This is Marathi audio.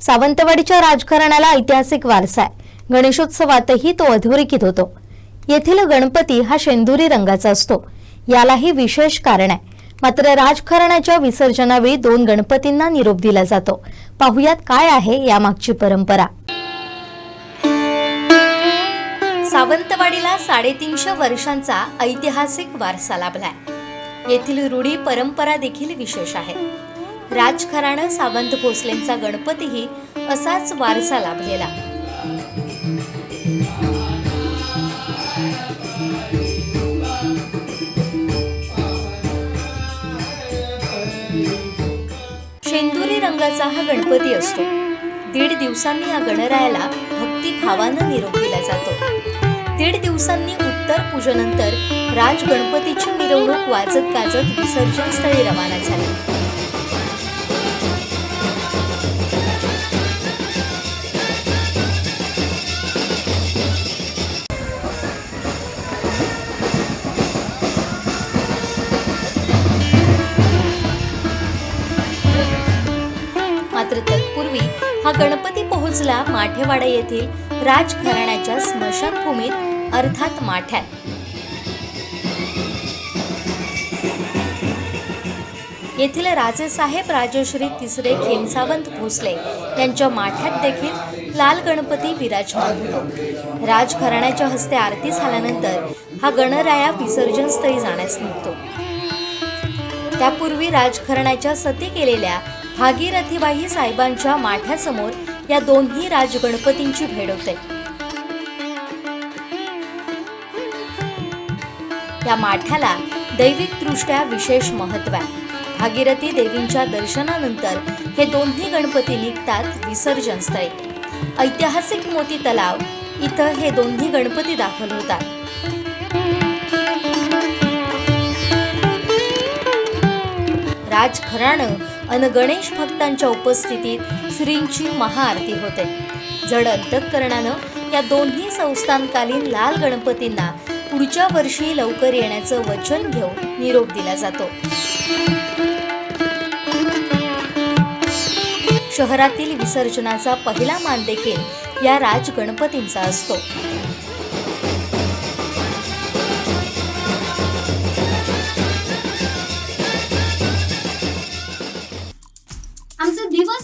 सावंतवाडीच्या राजकारणाला ऐतिहासिक वारसा आहे. गणेशोत्सवातही तो अधोरेखित होतो. येथील गणपती हा शेंदुरी रंगाचा असतो. यालाही विशेष कारण आहे. मात्र राजकारणाच्या विसर्जनावेळी दोन गणपतींना निरोप दिला जातो. पाहुयात काय आहे यामागची परंपरा? सावंतवाडीला साडेतीनशे वर्षांचा ऐतिहासिक वारसा लाभलाय. येथील रूढी परंपरा देखील विशेष आहे. राजघराणं सावंत भोसलेंचा गणपतीही असाच वारसा लाभलेला. शेंदुरी रंगाचा हा गणपती असतो. दीड दिवसांनी या गणरायाला भक्तिभावानं निरोप दिला जातो. दीड दिवसांनी उत्तर पूजनंतर राज गणपतीची मिरवणूक वाजत गाजत विसर्जन स्थळी रवाना झाली. हा गणपती पोहोचला माठेवाडा येथील राजघराण्याच्या स्मशानभूमीत अर्थात माठ्यात. येथील राजेसाहेब राजश्री तिसरे खेमसावंत भोसले यांच्या माठ्यात देखील लाल गणपती विराजमान होतो. राजघराण्याच्या हस्ते आरती झाल्यानंतर हा गणराया विसर्जन स्थळी जाण्यास निघतो. त्यापूर्वी राजघराण्याच्या सती केलेल्या भागीरथीबाई साहेबांच्या माठ्यासमोर या दोन्ही राजगणपतींची भेट होते. या माठ्याला दैविकदृष्ट्या विशेष महत्त्व आहे. भागीरथी देवींच्या दर्शनानंतर हे दोन्ही गणपती निघतात विसर्जन स्थळी. ऐतिहासिक मोती तलाव इथं हे दोन्ही गणपती दाखल होतात. राजघराणं अन गणेश भक्तांच्या उपस्थितीत श्रींची महाआरती होते. जड अंतःकरणानं या दोन्ही संस्थानकालीन लाल गणपतींना पुढच्या वर्षी लवकर येण्याचं वचन घेऊन निरोप दिला जातो. शहरातील विसर्जनाचा पहिला मान देखील या राज गणपतींचा असतो.